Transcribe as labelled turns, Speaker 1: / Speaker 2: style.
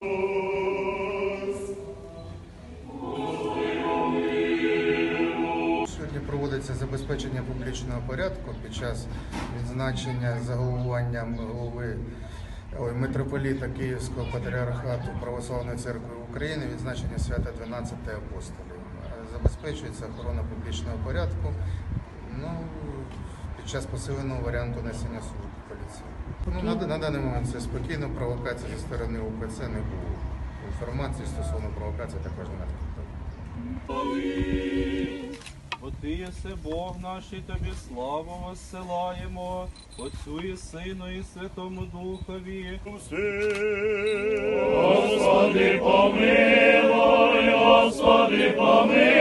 Speaker 1: Oh. Проводиться забезпечення публічного порядку під час відзначення за головуванням голови ой, митрополіта Київського патріархату Православної церкви України відзначення свята 12 апостолів. Забезпечується охорона публічного порядку ну, під час посиленого варіанту несення служби поліції. Ну, на, на даний момент це спокійно, провокації зі сторони УПЦ не було. Інформації стосовно провокації також немає.
Speaker 2: Бо ти єси Бог наш і тобі славу воссилаємо, Отцю і Сину і Святому Духові.
Speaker 3: Господи помилуй, Господи помилуй.